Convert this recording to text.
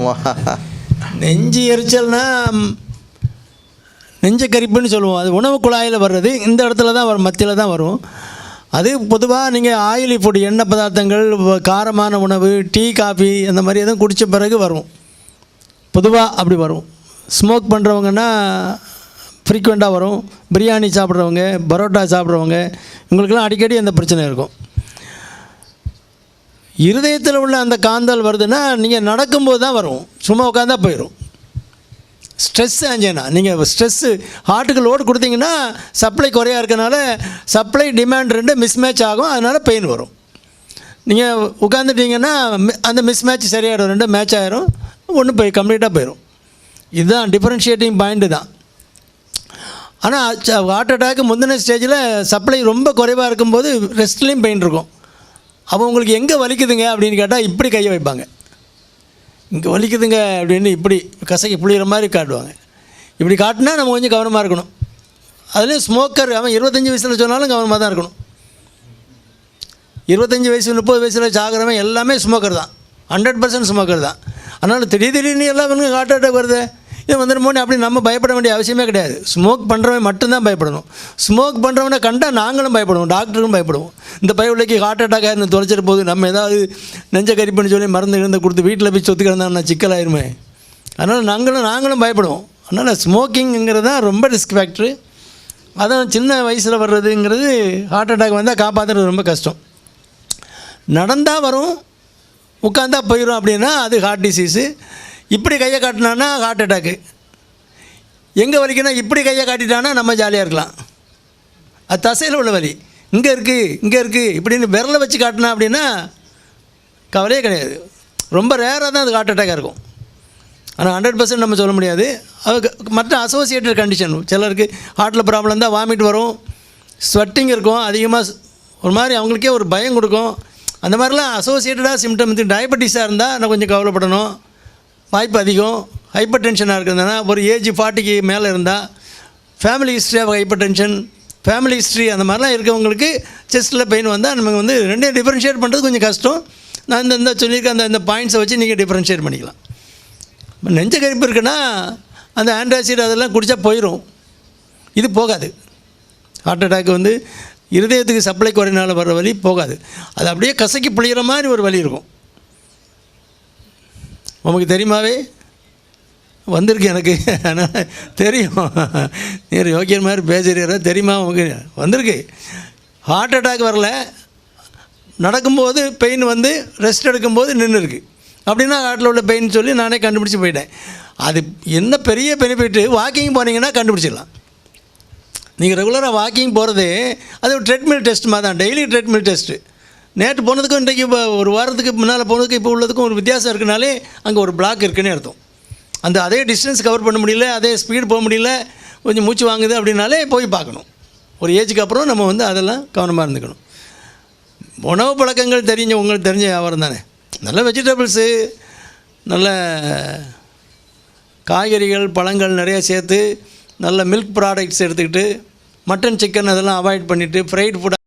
ஆமாம் நெஞ்சு எரிச்சல்னா நெஞ்ச கரிப்புன்னு சொல்லுவோம். அது உணவு குழாயில் வர்றது இந்த இடத்துல தான் வரும் மத்தியில் தான் வரும். அது பொதுவாக நீங்கள் ஆயிலி ஃபுட் எண்ணெய் பதார்த்தங்கள் காரமான உணவு டீ காஃபி அந்த மாதிரி எதுவும் குடித்த பிறகு வரும். பொதுவாக அப்படி வரும். ஸ்மோக் பண்ணுறவங்கன்னா ஃப்ரீக்வெண்ட்டாக வரும். பிரியாணி சாப்பிட்றவங்க பரோட்டா சாப்பிட்றவங்க இவங்களுக்கெல்லாம் அடிக்கடி அந்த பிரச்சனை இருக்கும். இருதயத்தில் உள்ள அந்த காந்தல் வருதுன்னா நீங்கள் நடக்கும்போது தான் வரும். சும்மா உட்காந்தா போயிடும் ஸ்ட்ரெஸ் ஆஞ்சேனா நீங்கள் ஸ்ட்ரெஸ்ஸு ஹார்ட்டுக்கு லோடு கொடுத்தீங்கன்னா சப்ளை குறையாக இருக்கனால சப்ளை டிமாண்ட் ரெண்டு மிஸ்மேட்ச் ஆகும். அதனால் பெயின் வரும். நீங்கள் உட்காந்துட்டீங்கன்னா அந்த மிஸ்மேட்ச் சரியாயிடும். ரெண்டு மேட்ச் ஆகிரும் ஒன்று போய் கம்ப்ளீட்டாக போயிடும் இதுதான் டிஃப்ரென்ஷியேட்டிங் பாயிண்ட்டு தான். ஆனால் ஹார்ட் அட்டாக்கு முந்தின ஸ்டேஜில் சப்ளை ரொம்ப குறைவாக இருக்கும்போது ரெஸ்ட்லேயும் பெயின் இருக்கும். அப்போ உங்களுக்கு எங்கே வலிக்குதுங்க அப்படின்னு கேட்டால் இப்படி கையை வைப்பாங்க. இங்கே வலிக்குதுங்க அப்படின்னு இப்படி கசக்கி புளிகிற மாதிரி காட்டுவாங்க. இப்படி காட்டினா நம்ம கொஞ்சம் கவனமாக இருக்கணும். அதுலேயும் ஸ்மோக்கர் அவன் இருபத்தஞ்சி வயசில் சொன்னாலும் கவனமாக தான் இருக்கணும். இருபத்தஞ்சி வயசு முப்பது வயசில் சாகிறவன் எல்லாமே ஸ்மோக்கர் தான். ஹண்ட்ரட் பர்சன்ட் ஸ்மோக்கர் தான். அதனால் திடீர் திடீர்னு எல்லாம் ஹார்ட் அட்டாக் வருது. இது வந்துடுமோன்னு அப்படி நம்ம பயப்பட வேண்டிய அவசியமே கிடையாது. ஸ்மோக் பண்ணுறவன் மட்டும்தான் பயப்படணும். ஸ்மோக் பண்ணுறவனை கண்டால் நாங்களும் பயப்படுவோம் டாக்டரும் பயப்படுவோம். இந்த பயவுலைக்கு ஹார்ட் அட்டாக் ஆயிருந்து தொலைச்சிட்டு போகுது. நம்ம ஏதாவது நெஞ்ச பண்ணி சொல்லி மருந்து இருந்து கொடுத்து வீட்டில் போய் சொத்து கிடந்தா சிக்கலாயிருமே. அதனால் நாங்களும் நாங்களும் பயப்படுவோம். அதனால் ஸ்மோக்கிங்கிறது தான் ரொம்ப ரிஸ்க் ஃபேக்ட்ரு அதான் சின்ன வயசில் வர்றதுங்கிறது ஹார்ட் அட்டாக் வந்தால் காப்பாற்றுறது ரொம்ப கஷ்டம். நடந்தால் வரும் உட்காந்தா போயிடும் அப்படின்னா அது ஹார்ட் டிசீஸு இப்படி கையை காட்டினான்னா ஹார்ட் அட்டாக்கு எங்கே வலிக்குன்னா இப்படி கையை காட்டிட்டானா நம்ம ஜாலியாக இருக்கலாம். அது தசையில் உள்ள வலி. இங்கே இருக்குது இங்கே இருக்குது இப்படின்னு விரலை வச்சு காட்டினா அப்படின்னா கவலையே கிடையாது. ரொம்ப ரேராக தான் அது ஹார்ட் அட்டாக்காக இருக்கும். ஆனால் ஹண்ட்ரட் பர்சன்ட் நம்ம சொல்ல முடியாது. அதுக்கு மற்ற அசோசியேட்டட் கண்டிஷன் சிலருக்கு ஹார்ட்டில் ப்ராப்ளம் தான் வாமிட் வரும் ஸ்வெட்டிங் இருக்கும் அதிகமாக ஒரு மாதிரி அவங்களுக்கே ஒரு பயம் கொடுக்கும். அந்த மாதிரிலாம் அசோசியேட்டடாக சிம்டம் டயபெட்டிஸாக இருந்தால் நான் கொஞ்சம் கவலைப்படணும். வாய்ப்பு அதிகம். ஹைப்பர் டென்ஷனாக இருக்கிறதுனா ஒரு ஏஜ் ஃபார்ட்டிக்கு மேலே இருந்தால் family history of hypertension family history அந்த மாதிரிலாம் இருக்கவங்களுக்கு செஸ்ட்டில் பெயின் வந்தால் நமக்கு வந்து ரெண்டையும் டிஃப்ரென்ஷியேட் பண்ணுறது கொஞ்சம் கஷ்டம். நான் இந்த இந்த சொல்லியிருக்க அந்த இந்த பாயிண்ட்ஸை வச்சு நீங்கள் டிஃப்ரென்ஷியேட் பண்ணிக்கலாம். இப்போ நெஞ்ச கரிப்பு இருக்குன்னா அந்த ஆன்டாசிட் அதெல்லாம் குடித்தா போயிடும் இது போகாது. ஹார்ட் அட்டாக் வந்து இருதயத்துக்கு சப்ளை குறையினால் வர்ற வழி போகாது. அது அப்படியே கசக்கி புளிகிற மாதிரி ஒரு வழி இருக்கும். உமக்கு தெரியுமாவே? வந்திருக்கு எனக்கு. ஆனால் தெரியும். நீர் யோக்கியர் மாதிரி பேசுகிறீரா தெரியுமா உங்களுக்கு வந்திருக்கு. ஹார்ட் அட்டாக் வரல. நடக்கும்போது பெயின் வந்து ரெஸ்ட் எடுக்கும்போது நின்று இருக்கு அப்படின்னா ஹார்ட்டில் உள்ள பெயின் சொல்லி நானே கண்டுபிடிச்சி போயிட்டேன். அது என்ன பெரிய பெனிஃபிட்டு வாக்கிங் போனீங்கன்னா கண்டுபிடிச்சிடலாம். நீங்கள் ரெகுலராக வாக்கிங் போகிறது அது ஒரு ட்ரெட்மில் டெஸ்ட் மாதிரி தான். டெய்லி ட்ரெட்மில் டெஸ்ட்டு நேற்று போனதுக்கும் இன்றைக்கு இப்போ ஒரு வாரத்துக்கு முன்னால் போனதுக்கு இப்போ உள்ளதுக்கும் ஒரு வித்தியாசம் இருக்குனாலே அங்கே ஒரு பிளாக் இருக்குன்னு அர்த்தம். அந்த அதே டிஸ்டன்ஸ் கவர் பண்ண முடியல அதே ஸ்பீடு போக முடியல கொஞ்சம் மூச்சு வாங்குது அப்படின்னாலே போய் பார்க்கணும். ஒரு ஏஜுக்கு அப்புறம் நம்ம வந்து அதெல்லாம் கவனமாக இருந்துக்கணும். உணவு பழக்கங்கள் தெரிஞ்ச உங்களுக்கு தெரிஞ்ச வியாபாரம் தானே? நல்ல வெஜிடபிள்ஸு நல்ல காய்கறிகள் பழங்கள் நிறையா சேர்த்து நல்ல மில்க் ப்ராடக்ட்ஸ் எடுத்துக்கிட்டு மட்டன் சிக்கன் அதெல்லாம் அவாய்ட் பண்ணிவிட்டு ஃப்ரைட் ஃபுட்